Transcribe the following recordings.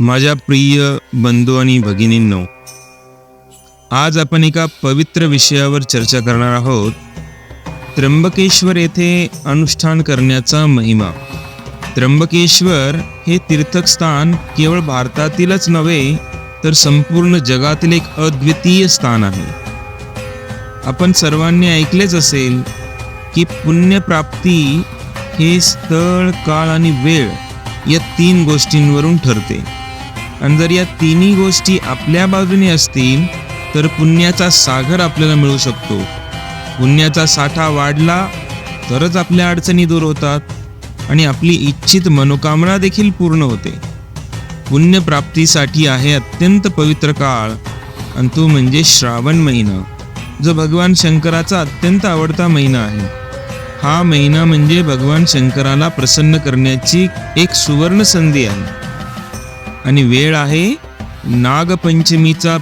माझ्या प्रिय बंधू आणि भगिनींनो आज आपण एका पवित्र विषयावर चर्चा करणार आहोत. त्र्यंबकेश्वर येथे अनुष्ठान करण्याचा महिमा. त्र्यंबकेश्वर हे तीर्थस्थान केवळ भारतातीलच नव्हे तर संपूर्ण जगातील एक अद्वितीय स्थान आहे. आपण सर्वांनी ऐकलेच असेल की पुण्यप्राप्ती हे स्थळ काळ आणि वेळ या तीन गोष्टींवरून ठरते. आणि जर या तिन्ही गोष्टी आपल्या बाजूने असतील तर पुण्याचा सागर आपल्याला मिळू शकतो. पुण्याचा साठा वाढला तरच आपल्या अडचणी दूर होतात आणि आपली इच्छित मनोकामना देखील पूर्ण होते. पुण्यप्राप्तीसाठी आहे अत्यंत पवित्र काळ आणि तो म्हणजे श्रावण महिना जो भगवान शंकराचा अत्यंत आवडता महिना आहे. हा महिना म्हणजे भगवान शंकराला प्रसन्न करण्याची एक सुवर्ण संधी आहे. आणि वेळ आहे नागपंचमीचा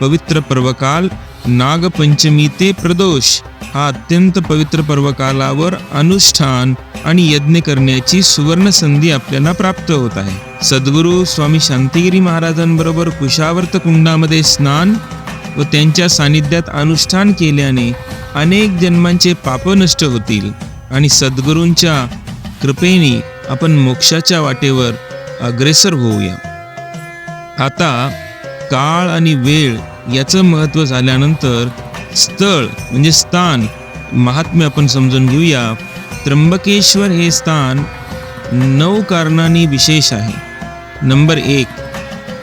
पवित्र पर्वकाल. नागपंचमी ते प्रदोष हा अत्यंत पवित्र पर्वकालावर अनुष्ठान आणि यज्ञ करण्याची सुवर्ण संधी आपल्याला प्राप्त होत आहे. सद्गुरू स्वामी शांतिगिरी महाराजांबरोबर कुशावर्त कुंडामध्ये स्नान व त्यांच्या सानिध्यात अनुष्ठान केल्याने अनेक जन्मांचे पाप नष्ट होतील आणि सद्गुरूंच्या कृपेने आपण मोक्षाच्या वाटेवर अग्रेसर होऊया. आता काळ आणि वेळ याचं महत्त्व झाल्यानंतर स्थळ म्हणजे स्थान महात्म्य आपण समजून घेऊया. त्र्यंबकेश्वर हे स्थान नऊ कारणांनी विशेष आहे. नंबर एक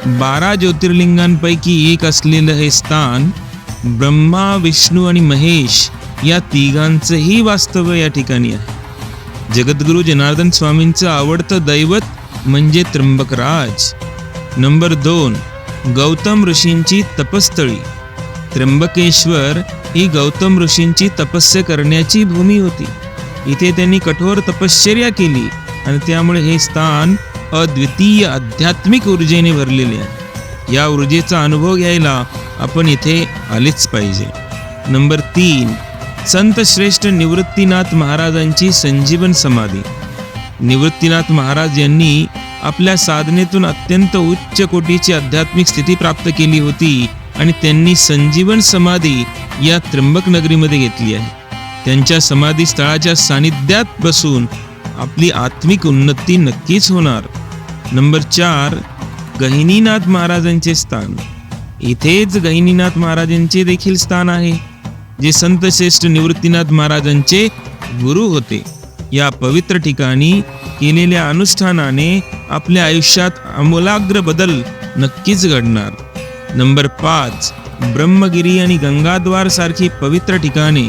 बारा ज्योतिर्लिंगांपैकी एक असलेलं हे स्थान ब्रह्मा विष्णू आणि महेश या तिघांचंही वास्तव्य या ठिकाणी आहे. जगद्गुरू जनार्दन स्वामींचं आवडतं दैवत म्हणजे त्र्यंबकराज. नंबर दोन गौतम ऋषींची तपस्थळी त्र्यंबकेश्वर ही गौतम ऋषींची तपस्या करण्याची भूमी होती. इथे त्यांनी कठोर तपश्चर्या केली आणि त्यामुळे हे स्थान अद्वितीय आध्यात्मिक ऊर्जेने भरलेले आहे. या ऊर्जेचा अनुभव घ्यायला आपण इथे आलेच पाहिजे. नंबर तीन संत श्रेष्ठ निवृत्तीनाथ महाराजांची संजीवन समाधी. निवृत्तीनाथ महाराज यांनी आपल्या साधनेतून अत्यंत उच्च कोटीची आध्यात्मिक स्थिती प्राप्त केली होती आणि त्यांनी संजीवन समाधी या त्र्यंबक नगरीमध्ये घेतली आहे. त्यांच्या समाधी स्थळाच्या सानिध्यात बसून आपली आत्मिक उन्नती नक्कीच होणार. नंबर चार गहिनीनाथ महाराजांचे स्थान. इथेच गहिनीनाथ महाराजांचे देखील स्थान आहे जे संत श्रेष्ठ निवृत्तीनाथ महाराजांचे गुरु होते. या पवित्र ठिकाणी केलेल्या अनुष्ठानाने आपल्या आयुष्यात आमूलाग्र बदल नक्कीच घडणार. नंबर पाच ब्रह्मगिरी आणि गंगाद्वार सारखी पवित्र ठिकाणे.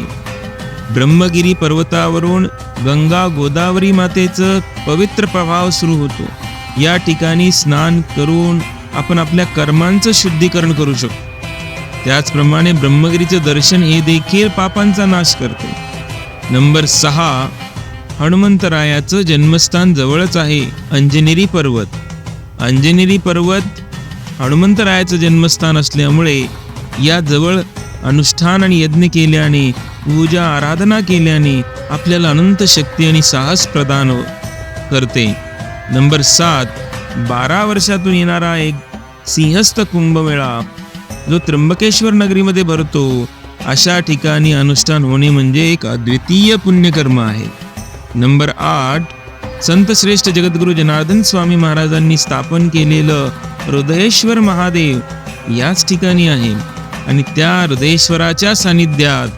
ब्रह्मगिरी पर्वतावरून गंगा गोदावरी मातेचं पवित्र प्रभाव सुरू होतो. या ठिकाणी स्नान करून आपण आपल्या कर्मांचं शुद्धीकरण करू शकतो. त्याचप्रमाणे ब्रह्मगिरीचं दर्शन हे देखील पापांचा नाश करते. नंबर सहा हनुमंतरायाचं जन्मस्थान जवळच आहे अंजनेरी पर्वत. अंजनेरी पर्वत हनुमंतरायाचं जन्मस्थान असल्यामुळे या जवळ अनुष्ठान आणि यज्ञ केल्याने पूजा आराधना केल्याने आपल्याला अनंत शक्ती आणि साहस प्रदान हो-, करते. नंबर सात बारा वर्षातून येणारा एक सिंहस्थ कुंभमेळा जो त्र्यंबकेश्वर नगरीमध्ये भरतो अशा ठिकाणी अनुष्ठान होणे म्हणजे एक अद्वितीय पुण्यकर्म आहे. नंबर आठ संत श्रेष्ठ जगद्गुरु जनार्दन स्वामी महाराजांनी स्थापन केलेलं हृदयेश्वर महादेव याच ठिकाणी आहे. आणि त्या हृदयेश्वराच्या सानिध्यात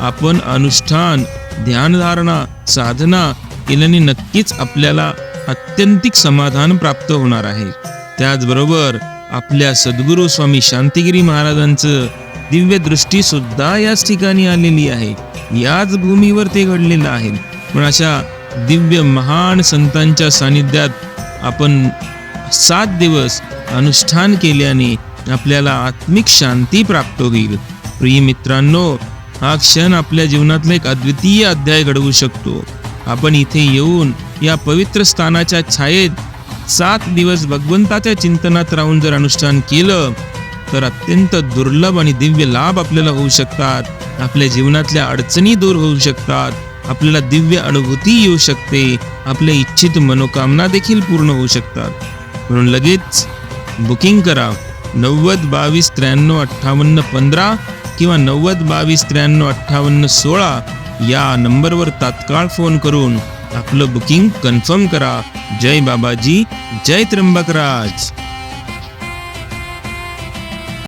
आपण अनुष्ठान ध्यानधारणा साधना केल्याने नक्कीच आपल्याला अत्यंतिक समाधान प्राप्त होणार आहे. त्याचबरोबर आपल्या सद्गुरू स्वामी शांतिगिरी महाराजांचं दिव्य दृष्टी सुद्धा याच ठिकाणी आलेली आहे. याच भूमीवर ते घडलेलं आहे. पण अशा दिव्य महान संतांच्या सानिध्यात आपण सात दिवस अनुष्ठान केल्याने आपल्याला आत्मिक शांती प्राप्त होईल. प्रिय मित्रांनो हा क्षण आपल्या जीवनातला एक अद्वितीय अध्याय घडवू शकतो. आपण इथे येऊन या पवित्र स्थानाच्या छायेत सात दिवस भगवंताच्या चिंतनात राहून जर अनुष्ठान केलं तर अत्यंत दुर्लभ आणि दिव्य लाभ आपल्याला होऊ शकतात. आपल्या जीवनातल्या अडचणी दूर होऊ शकतात. आपल्याला दिव्य अनुभूती येऊ शकते. आपल्या इच्छित मनोकामना देखील पूर्ण होऊ शकतात. म्हणून लगेच बुकिंग करा. नव्वद बावीस त्र्याण्णव अठ्ठावन्न पंधरा किंवा नव्वद बावीस त्र्याण्णव अठ्ठावन्न सोळा या नंबरवर तात्काळ फोन करून आपलं बुकिंग कन्फर्म करा. जय बाबाजी जय त्र्यंबकराज.